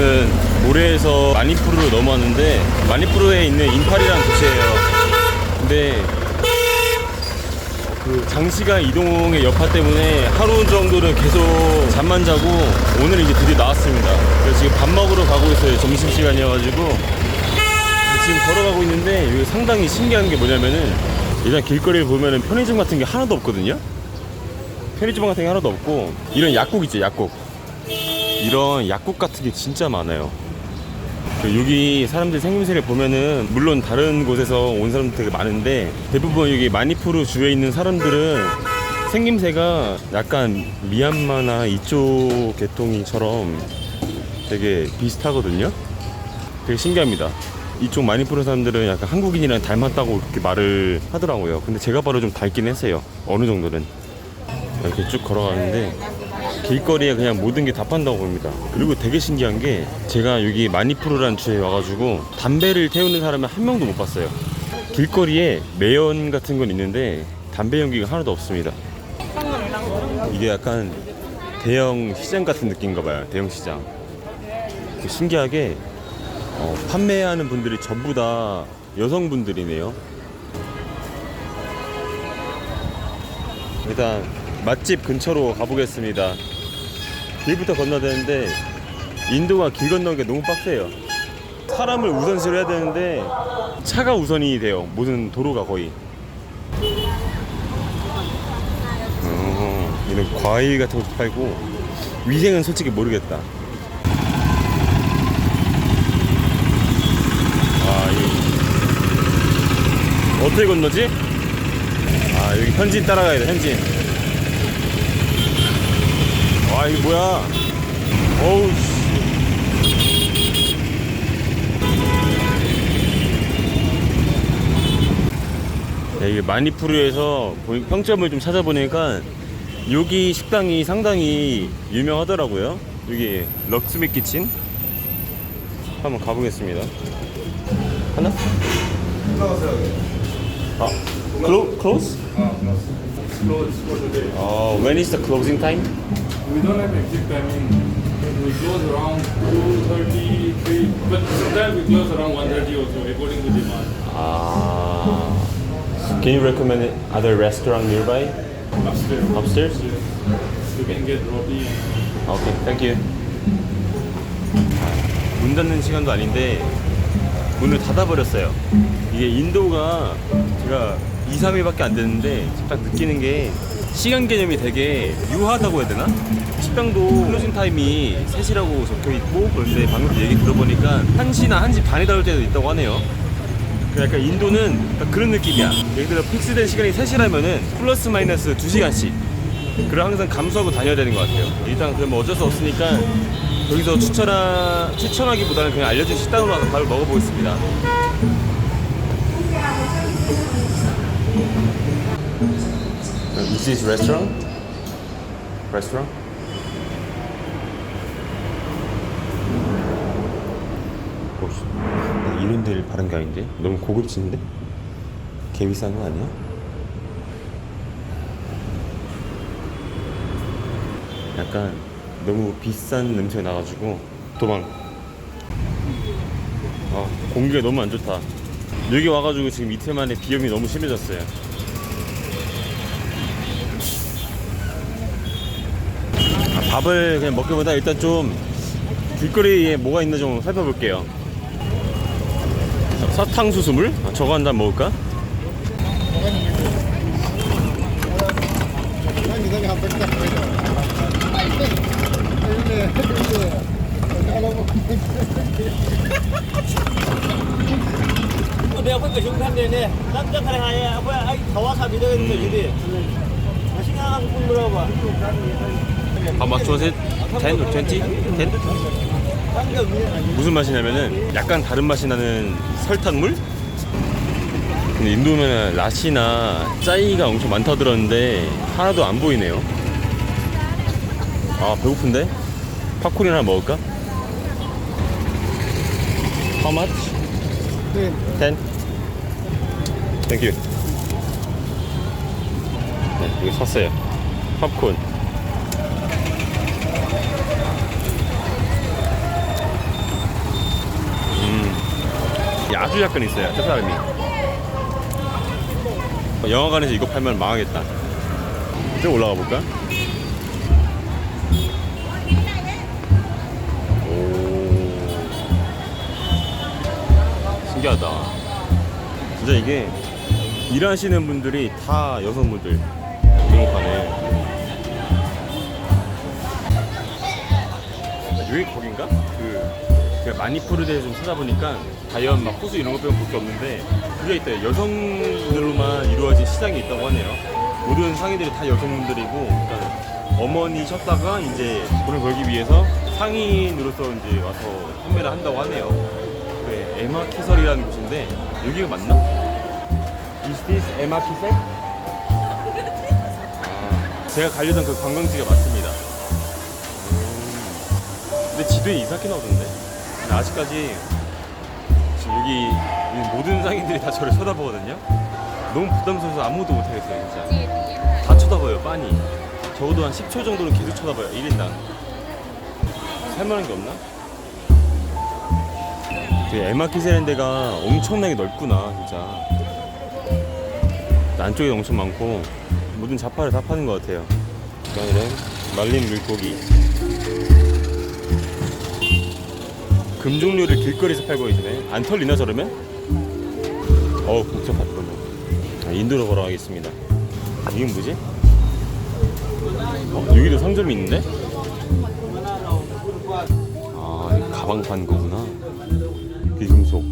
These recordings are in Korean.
저는 모레에서 마니푸르로 넘어왔는데 마니푸르에 있는 임팔이라는 도시예요. 근데 그 장시간 이동의 여파 때문에 하루 정도는 계속 잠만 자고 오늘 이제 드디어 나왔습니다. 그래서 지금 밥 먹으러 가고 있어요. 점심 시간이어가지고 지금 걸어가고 있는데 여기 상당히 신기한 게 뭐냐면은 일단 길거리를 보면은 편의점 같은 게 하나도 없거든요. 편의점 같은 게 하나도 없고 이런 약국 있죠, 약국. 이런 약국 같은 게 진짜 많아요. 그 여기 사람들 생김새를 보면은 물론 다른 곳에서 온 사람들 되게 많은데 대부분 여기 마니푸르 주에 있는 사람들은 생김새가 약간 미얀마나 이쪽 계통이처럼 되게 비슷하거든요. 되게 신기합니다. 이쪽 마니푸르 사람들은 약간 한국인이랑 닮았다고 그렇게 말을 하더라고요. 근데 제가 봐도 좀 닮긴 했어요. 어느 정도는. 이렇게 쭉 걸어가는데 길거리에 그냥 모든 게 다 판다고 봅니다. 그리고 되게 신기한 게 제가 여기 마니푸르라는 주에 와가지고 담배를 태우는 사람을 한 명도 못 봤어요. 길거리에 매연 같은 건 있는데 담배 연기가 하나도 없습니다. 이게 약간 대형 시장 같은 느낌인가 봐요. 대형 시장. 신기하게 어, 판매하는 분들이 전부 다 여성분들이네요. 일단 맛집 근처로 가보겠습니다. 길부터 건너야 되는데 인도가 길 건너는 게 너무 빡세요. 사람을 우선시로 해야 되는데 차가 우선이 돼요. 모든 도로가 거의. 어, 이런 과일 같은 것도 팔고 위생은 솔직히 모르겠다. 아, 이 어떻게 건너지? 아 여기 현진 따라가야 돼 현진 와 이게 뭐야? 어우 씨. 야, 이게 마니푸르에서 보니- 평점을 좀 찾아보니까 여기 식당이 상당히 유명하더라고요. 여기 럭스미 키친? 한번 가보겠습니다. 하나? 아, clo- close? Uh, when is the closing time? We don't have exit timing. We close around 2.30, 3, but sometimes we close around 1.30 also according to demand. Ah. Can you recommend other restaurant nearby? Upstairs. Upstairs? You can get roti and Okay, thank you. 문 닫는 시간도 아닌데 문을 닫아버렸어요. 이게 인도가 제가 2, 3일밖에 안 됐는데 딱 느끼는 게 시간 개념이 되게 유하다고 해야 되나? 식당도 클로징 타임이 3시라고 적혀 있고 그런데 방금 얘기 들어보니까 1시나 1시 반에 닫을 때도 있다고 하네요. 그 약간 인도는 딱 그런 느낌이야. 예를 들어 픽스된 시간이 3시라면은 플러스 마이너스 2시간씩. 그걸 항상 감수하고 다녀야 되는 것 같아요. 일단 그러면 어쩔 수 없으니까 여기서 추천하, 추천하기보다는 그냥 알려준 식당으로 가서 밥을 먹어보겠습니다. Is this 나 이런 데를 바른 게 아닌데? 너무 고급진데? 개 비싼 거 아니야? 약간 너무 비싼 냄새가 나가지고 도망. 아 공기가 너무 안 좋다. 여기 와가지고 지금 이틀 만에 비염이 너무 심해졌어요. 아, 밥을 그냥 먹기보다 일단 좀 길거리에 뭐가 있나 좀 살펴볼게요. 사- 사탕수수물? 아, 저거 한 잔 먹을까? 내가 보니까 중간되네. 깜짝하네 하네. 뭐야, 아이 더워서 믿어야 되는 거지. 생각하고 꼭 물어봐. How much was it? 10 or 20? 10? 깜짝 위에 무슨 맛이냐면은 약간 다른 맛이 나는 설탕물? 근데 인도면 라시나 짜이가 엄청 많다 들었는데 하나도 안 보이네요. 아 배고픈데? 팝콘이나 먹을까? How much? 네. 10. Thank you. 네, 이거 샀어요. 팝콘. 음. 아주 약간 있어요. 저 사람이. 영화관에서 이거 팔면 망하겠다. 쭉 올라가 볼까? 신기하다. 진짜 이게 일하시는 분들이 다 여성분들 등록하네. 여기 거긴가? 그 제가 마니푸르드에 좀 찾아보니까 과연 막 호수 이런 거 빼면 볼 게 없는데 그게 있다. 여성들로만 이루어진 시장이 있다고 하네요. 모든 상인들이 다 여성분들이고 그러니까 어머니셨다가 이제 돈을 벌기 위해서 상인으로서 이제 와서 판매를 한다고 하네요. 그 에마 키설이라는 곳인데 여기가 맞나? Is this 에마 키설? 아, 제가 가려던 그 관광지가 맞습니다 근데 지도에 이상하게 나오던데. 근데 아직까지 지금 여기, 이 모든 상인들이 다 저를 쳐다보거든요. 너무 부담스러워서 아무도 못하겠어요, 진짜. 다 쳐다봐요, 빤히. 적어도 한 10초 정도는 계속 쳐다봐요, 1인당. 살만한 게 없나? 그 에마키세라는 데가 엄청나게 넓구나, 진짜. 안쪽에 엄청 많고, 모든 자파를 다 파는 것 같아요. 그다음에 말린 물고기. 금종류를 길거리에서 팔고 계시네. 안 털리나 저러면? 어우 복잡하다 그러면. 아, 인도로 걸어가겠습니다. 이게 뭐지? 어, 여기도 상점이 있는데? 아, 가방 파는 거구나. 비금속.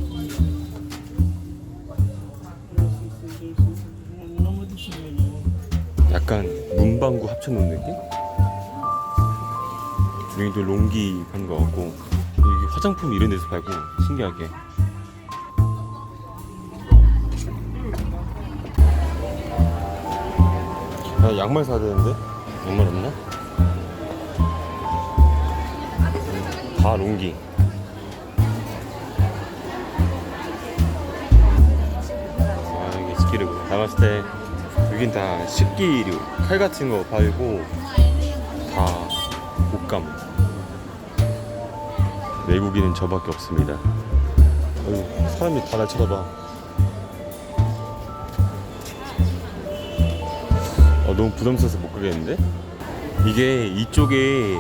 약간 문방구 합쳐놓은 느낌? 여기도 롱기 파는 거 같고 여기 화장품 이런 데서 팔고 신기하게 아 양말 사야 되는데 양말 없나? 다 롱기 나갔을 때 여긴 다 식기류 칼 같은 거 팔고 다 옷감 외국인은 저밖에 없습니다. 어휴, 사람이 다 날 쳐다봐. 어, 너무 부담스러워서 못 가겠는데? 이게 이쪽에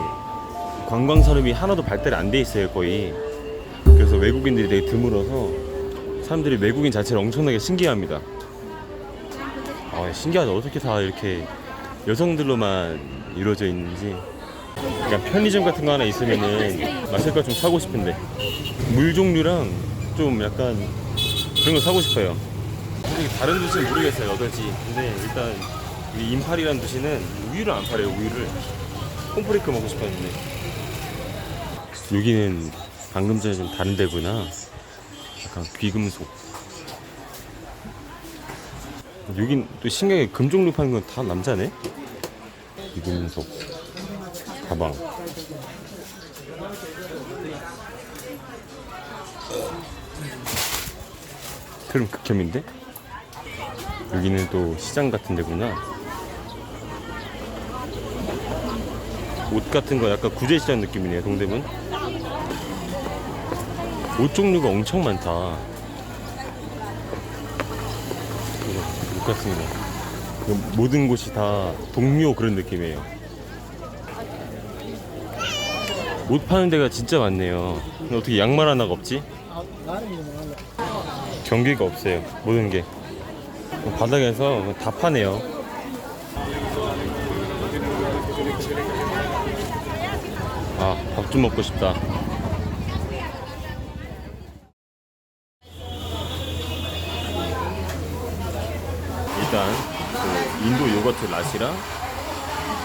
관광 산업이 하나도 발달이 안 돼 있어요, 거의. 그래서 외국인들이 되게 드물어서 사람들이 외국인 자체를 엄청나게 신기해합니다. 아, 신기하다. 어떻게 다 이렇게 여성들로만 이루어져 있는지. 그러니까 편의점 같은 거 하나 있으면은 마실 거 좀 사고 싶은데 물 종류랑 좀 약간 그런 거 사고 싶어요. 솔직히 다른 도시는 모르겠어요 어떨지. 근데 일단 이 임팔이라는 도시는 우유를 안 팔아요 우유를. 콤프레이크 먹고 싶었는데 여기는 방금 전에 좀 다른 데구나. 약간 귀금속. 여긴 또 신기하게 금 종류 파는 건 다 남자네. 귀금속. 가방. 그럼 극혐인데? 여기는 또 시장 같은 데구나. 옷 같은 거 약간 구제시장 느낌이네요, 동대문. 옷 종류가 엄청 많다. 이거 모든 곳이 다 동묘 그런 느낌이에요. 옷 파는 데가 진짜 많네요. 근데 어떻게 양말 하나가 없지? 경계가 없어요. 모든 게 바닥에서 다 파네요. 아, 밥 좀 먹고 싶다. 일단 그 인도 요거트 맛이랑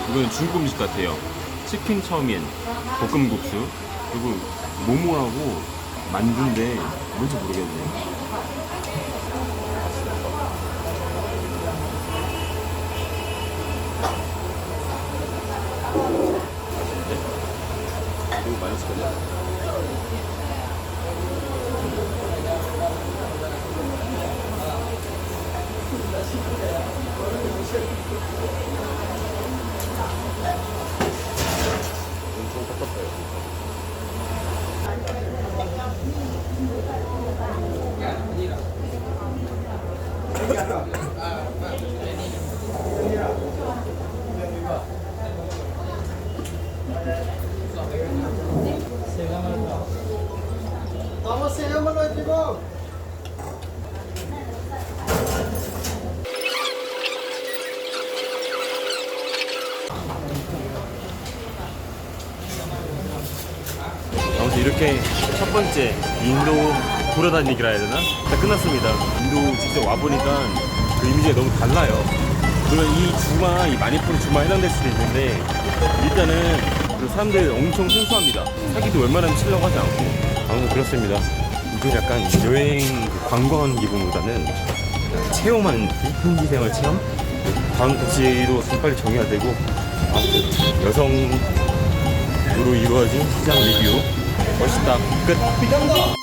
이거는 중국 음식 같아요. 치킨 처음엔 볶음국수 그리고 모모하고 만두인데 뭔지 모르겠네요. 이거 맛있을 거냐? 번째 인도 돌아다니기라 해야 되나? 다 끝났습니다. 인도 직접 와보니까 그 이미지가 너무 달라요. 물론 이 주마, 이 마니푸르 주마 해당될 수도 있는데 일단은 그 사람들 엄청 순수합니다. 사기도 웬만하면 치려고 하지 않고 아무튼 그렇습니다. 이건 약간 여행 그 관광 기분보다는 느낌? 현지 생활 체험? 다음 도시로 좀 빨리 정해야 되고 아무튼 여성으로 이루어진 시장 리뷰 멋있다. 끝